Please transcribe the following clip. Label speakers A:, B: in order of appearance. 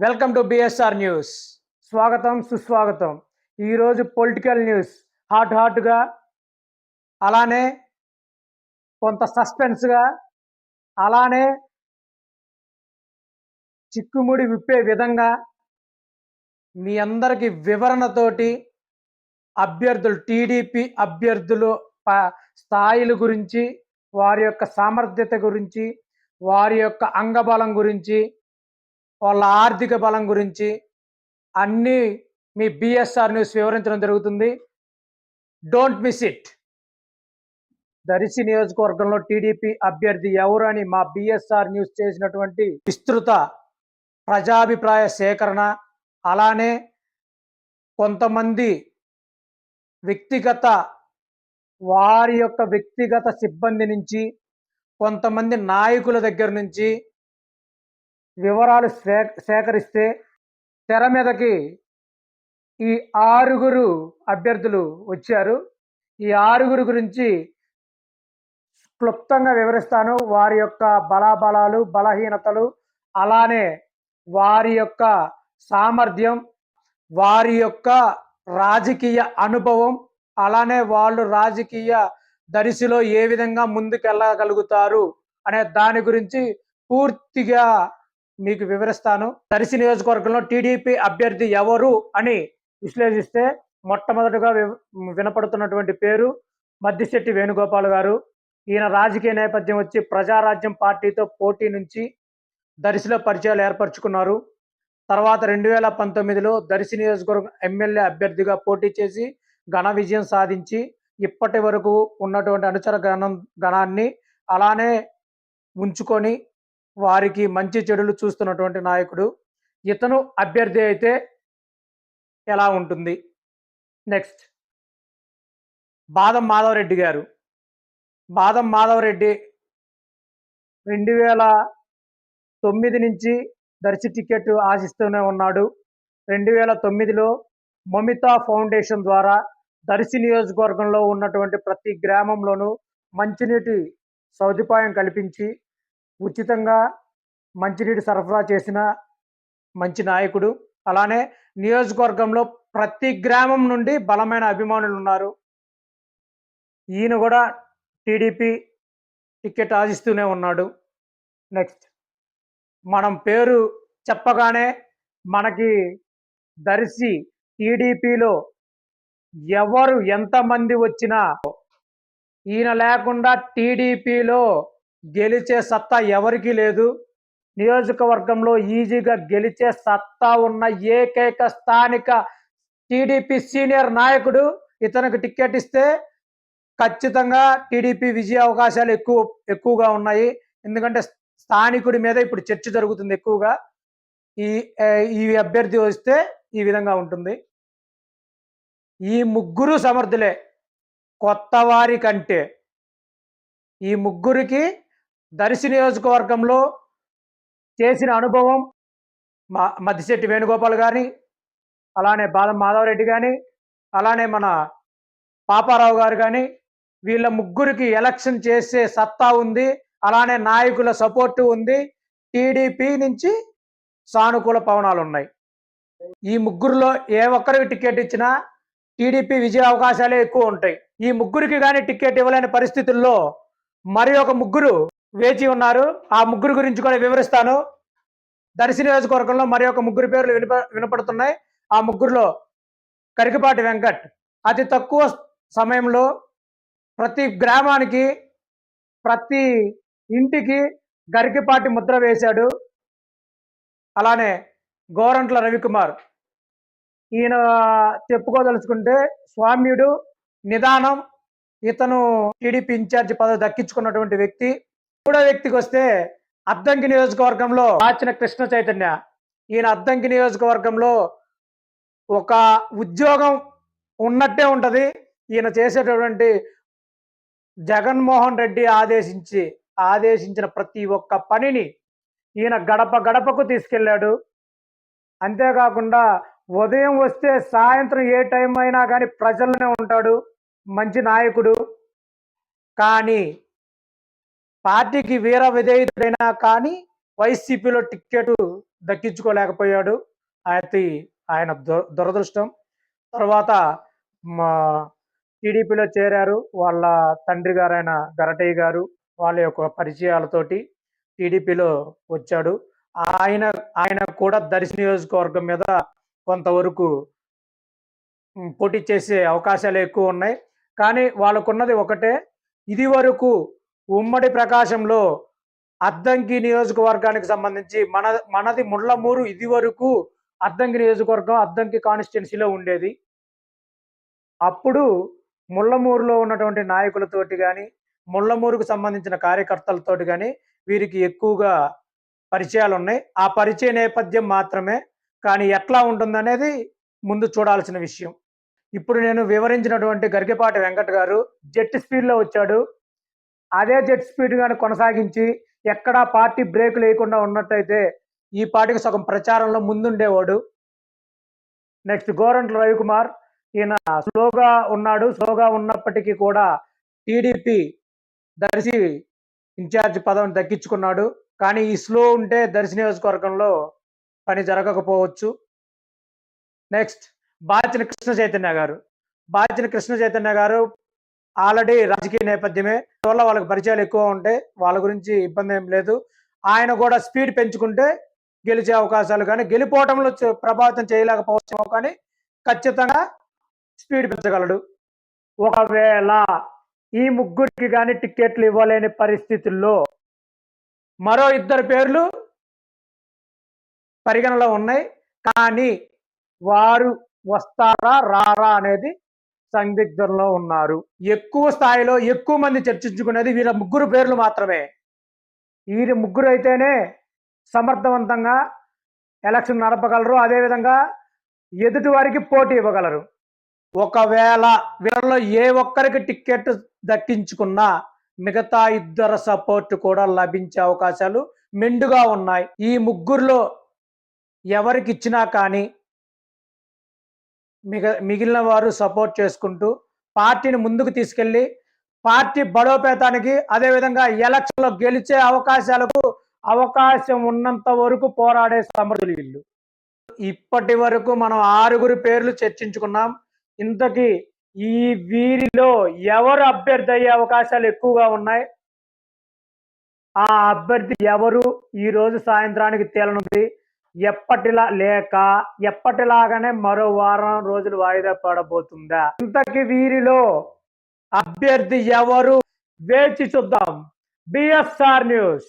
A: Welcome to BSR news. స్వాగతం సుస్వాగతం. ఈరోజు పొలిటికల్ న్యూస్. హాట్ హాట్గా అలానే కొంత సస్పెన్స్గా అలానే చిక్కుముడి విప్పే విధంగా మీ అందరికి వివరణతోటి అభ్యర్థులు టీడీపీ అభ్యర్థులు ప- స్థాయిల గురించి వారి యొక్క సామర్థ్యత గురించి వారి యొక్క అంగబలం గురించి వాళ్ళ ఆర్థిక బలం గురించి అన్నీ మీ బిఎస్ఆర్ న్యూస్ వివరించడం జరుగుతుంది. డోంట్ మిస్ ఇట్ దరిసి నియోజకవర్గంలో టీడీపీ అభ్యర్థి ఎవరు అని మా బిఎస్ఆర్ న్యూస్ చేసినటువంటి విస్తృత ప్రజాభిప్రాయ సేకరణ అలానే కొంతమంది వ్యక్తిగత వారి యొక్క వ్యక్తిగత సిబ్బంది నుంచి కొంతమంది నాయకుల దగ్గర నుంచి వివరాలు సే సేకరిస్తే తెర మీదకి ఈ ఆరుగురు అభ్యర్థులు వచ్చారు. ఈ ఆరుగురు గురించి క్లుప్తంగా వివరిస్తాను. వారి యొక్క బలాబలాలు బలహీనతలు అలానే వారి యొక్క సామర్థ్యం వారి యొక్క రాజకీయ అనుభవం అలానే వాళ్ళు రాజకీయ దరిశిలో ఏ విధంగా ముందుకెళ్ళగలుగుతారు అనే దాని గురించి పూర్తిగా మీకు వివరిస్తాను. దర్శి నియోజకవర్గంలో టీడీపీ అభ్యర్థి ఎవరు అని విశ్లేషిస్తే మొట్టమొదటిగా వి- వినపడుతున్నటువంటి పేరు మద్దిశెట్టి వేణుగోపాల్ గారు. ఈయన రాజకీయ నేపథ్యం వచ్చి ప్రజారాజ్యం పార్టీతో పోటీ నుంచి దర్శిలో పరిచయాలు ఏర్పరచుకున్నారు. తర్వాత రెండు వేల పంతొమ్మిదిలో దర్శి నియోజకవర్గం ఎమ్మెల్యే అభ్యర్థిగా పోటీ చేసి ఘన విజయం సాధించి ఇప్పటి వరకు ఉన్నటువంటి అనుచర గణం గణాన్ని అలానే ఉంచుకొని వారికి మంచి చెడులు చూస్తున్నటువంటి నాయకుడు. ఇతను అభ్యర్థి అయితే ఎలా ఉంటుంది? నెక్స్ట్. బాదం మాధవరెడ్డి గారు. బాదం మాధవరెడ్డి రెండు వేల తొమ్మిది నుంచి దర్శి టికెట్ ఆశిస్తూనే ఉన్నాడు. రెండు వేల తొమ్మిదిలో మమితా ఫౌండేషన్ ద్వారా దర్శి నియోజకవర్గంలో ఉన్నటువంటి ప్రతి గ్రామంలోనూ మంచినీటి సదుపాయం కల్పించి ఉచితంగా మంచినీటి సరఫరా చేసిన మంచి నాయకుడు. అలానే నియోజకవర్గంలో ప్రతి గ్రామం నుండి బలమైన అభిమానులు ఉన్నారు. ఈయన కూడా టీడీపీ టికెట్ ఆశిస్తూనే ఉన్నాడు. నెక్స్ట్. మనం పేరు చెప్పగానే మనకి దర్శి టీడీపీలో ఎవరు ఎంతమంది వచ్చినా ఈయన లేకుండా టీడీపీలో గెలిచే సత్తా ఎవరికీ లేదు. నియోజకవర్గంలో ఈజీగా గెలిచే సత్తా ఉన్న ఏకైక స్థానిక టీడీపీ సీనియర్ నాయకుడు ఇతనికి టికెట్ ఇస్తే ఖచ్చితంగా టీడీపీ విజయ అవకాశాలు ఎక్కువ ఎక్కువగా ఉన్నాయి. ఎందుకంటే స్థానికుడి మీద ఇప్పుడు చర్చ జరుగుతుంది ఎక్కువగా. ఈ ఈ అభ్యర్థి వస్తే ఈ విధంగా ఉంటుంది. ఈ ముగ్గురు సమర్థులే కొత్త వారి కంటే. ఈ ముగ్గురికి దర్శి నియోజకవర్గంలో చేసిన అనుభవం మా మద్దిశెట్టి వేణుగోపాల్ కానీ అలానే బాదం మాధవరెడ్డి కానీ అలానే మన పాపారావు గారు కానీ వీళ్ళ ముగ్గురికి ఎలక్షన్ చేసే సత్తా ఉంది అలానే నాయకుల సపోర్టు ఉంది టీడీపీ నుంచి సానుకూల పవనాలు ఉన్నాయి ఈ ముగ్గురులో ఏ ఒక్కరికి టికెట్ ఇచ్చినా టీడీపీ విజయ అవకాశాలే ఎక్కువ ఉంటాయి. ఈ ముగ్గురికి కానీ టికెట్ ఇవ్వలేని పరిస్థితుల్లో మరి ఒక ముగ్గురు వేచి ఉన్నారు. ఆ ముగ్గురు గురించి కూడా వివరిస్తాను. దర్శి నియోజకవర్గంలో మరి ఒక ముగ్గురు పేర్లు వినప వినపడుతున్నాయి. ఆ ముగ్గురులో కరికపాటి వెంకట్. అతి తక్కువ సమయంలో ప్రతి గ్రామానికి ప్రతి ఇంటికి గరికపాటి ముద్ర వేశాడు. అలానే గోరంట్ల రవికుమార్. ఈయన చెప్పుకోదలుచుకుంటే స్వామ్యుడు నిదానం ఇతను టీడీపీ ఇన్ఛార్జి పదవి దక్కించుకున్నటువంటి వ్యక్తి. మూడో వ్యక్తికి వస్తే అద్దంకి నియోజకవర్గంలో రాచిన కృష్ణ చైతన్య. ఈయన అద్దంకి నియోజకవర్గంలో ఒక ఉద్యోగం ఉన్నట్టే ఉంటుంది. ఈయన చేసేటటువంటి జగన్మోహన్ రెడ్డి ఆదేశించి ఆదేశించిన ప్రతి ఒక్క పనిని ఈయన గడప గడపకు తీసుకెళ్ళాడు. అంతేకాకుండా ఉదయం వస్తే సాయంత్రం ఏ టైం అయినా కానీ ప్రజల్లోనే ఉంటాడు. మంచి నాయకుడు. కానీ పార్టీకి వీర విధేయుడైనా కానీ వైసీపీలో టిక్కెట్ దక్కించుకోలేకపోయాడు. అది ఆయన దు దురదృష్టం. తర్వాత మా టీడీపీలో చేరారు. వాళ్ళ తండ్రి గారైన గరటయ్య గారు వాళ్ళ యొక్క పరిచయాలతోటి టీడీపీలో వచ్చాడు. ఆయన ఆయన కూడా దర్శి నియోజకవర్గం మీద కొంతవరకు పోటీ చేసే అవకాశాలు ఎక్కువ ఉన్నాయి. కానీ వాళ్ళకున్నది ఒకటే ఇది వరకు ఉమ్మడి ప్రకాశంలో అద్దంకి నియోజకవర్గానికి సంబంధించి మన మనది ముళ్ళమూరు ఇది వరకు అద్దంకి నియోజకవర్గం అద్దంకి కాన్స్టిట్యున్సీలో ఉండేది. అప్పుడు ముళ్ళమూరులో ఉన్నటువంటి నాయకులతోటి కానీ ముళ్ళమూరుకు సంబంధించిన కార్యకర్తలతోటి కానీ వీరికి ఎక్కువగా పరిచయాలు ఉన్నాయి ఆ పరిచయ నేపథ్యం మాత్రమే కానీ ఎట్లా ఉంటుందనేది ముందు చూడాల్సిన విషయం. ఇప్పుడు నేను వివరించినటువంటి గరికపాటి వెంకట్ గారు జెట్ స్పీడ్లో వచ్చాడు. అదే జెట్ స్పీడ్ గాని కొనసాగించి ఎక్కడా పార్టీ బ్రేక్ లేకుండా ఉన్నట్టయితే ఈ పార్టీకి సగం ప్రచారంలో ముందుండేవాడు. నెక్స్ట్ గోరంట్ల రవికుమార్. ఈయన స్లోగా ఉన్నాడు. స్లోగా ఉన్నప్పటికీ కూడా టీడీపీ దర్శి ఇన్ఛార్జ్ పదవిని దక్కించుకున్నాడు. కానీ ఈ స్లో ఉంటే దర్శి నియోజకవర్గంలో పని జరగకపోవచ్చు. నెక్స్ట్ బాచిన కృష్ణ చైతన్య గారు. బాచిన కృష్ణ చైతన్య గారు ఆల్రెడీ రాజకీయ నేపథ్యమే. వల్ల వాళ్ళకి పరిచయాలు ఎక్కువ ఉంటాయి వాళ్ళ గురించి ఇబ్బంది ఏం లేదు. ఆయన కూడా స్పీడ్ పెంచుకుంటే గెలిచే అవకాశాలు కానీ గెలిపోవటంలో ప్రభావితం చేయలేకపోవచ్చేమో కానీ ఖచ్చితంగా స్పీడ్ పెంచగలడు. ఒకవేళ ఈ ముగ్గురికి కానీ టిక్కెట్లు ఇవ్వలేని పరిస్థితుల్లో మరో ఇద్దరు పేర్లు పరిగణలో ఉన్నాయి. కానీ వారు వస్తారా రారా అనేది సందిగ్ధంలో ఉన్నారు. ఎక్కువ స్థాయిలో ఎక్కువ మంది చర్చించుకునేది వీళ్ళ ముగ్గురు పేర్లు మాత్రమే. వీరి ముగ్గురు అయితేనే సమర్థవంతంగా ఎలక్షన్ నడపగలరు. అదేవిధంగా ఎదుటి వారికి పోటీ ఇవ్వగలరు. ఒకవేళ వీళ్ళలో ఏ ఒక్కరికి టికెట్ దక్కించుకున్నా మిగతా ఇద్దరు సపోర్ట్ కూడా లభించే అవకాశాలు మెండుగా ఉన్నాయి. ఈ ముగ్గురులో ఎవరికి ఇచ్చినా కానీ మిగ మిగిలిన వారు సపోర్ట్ చేసుకుంటూ పార్టీని ముందుకు తీసుకెళ్ళి పార్టీ బలోపేతానికి అదేవిధంగా ఎలక్షన్లో గెలిచే అవకాశాలకు అవకాశం ఉన్నంత వరకు పోరాడే సమర్థులు వీళ్ళు. ఇప్పటి వరకు మనం ఆరుగురు పేర్లు చర్చించుకున్నాం. ఇంతకీ ఈ వీరిలో ఎవరు అభ్యర్థి అయ్యే అవకాశాలు ఎక్కువగా ఉన్నాయి? ఆ అభ్యర్థి ఎవరు? ఈ రోజు సాయంత్రానికి తేలనుంది. ఎప్పటిలా లేక ఎప్పటిలాగానే మరో వారం రోజులు వాయిదా పడబోతుందా? ఇంతకి వీరిలో అభ్యర్థి ఎవరు? వేచి చూద్దాం. BSR news.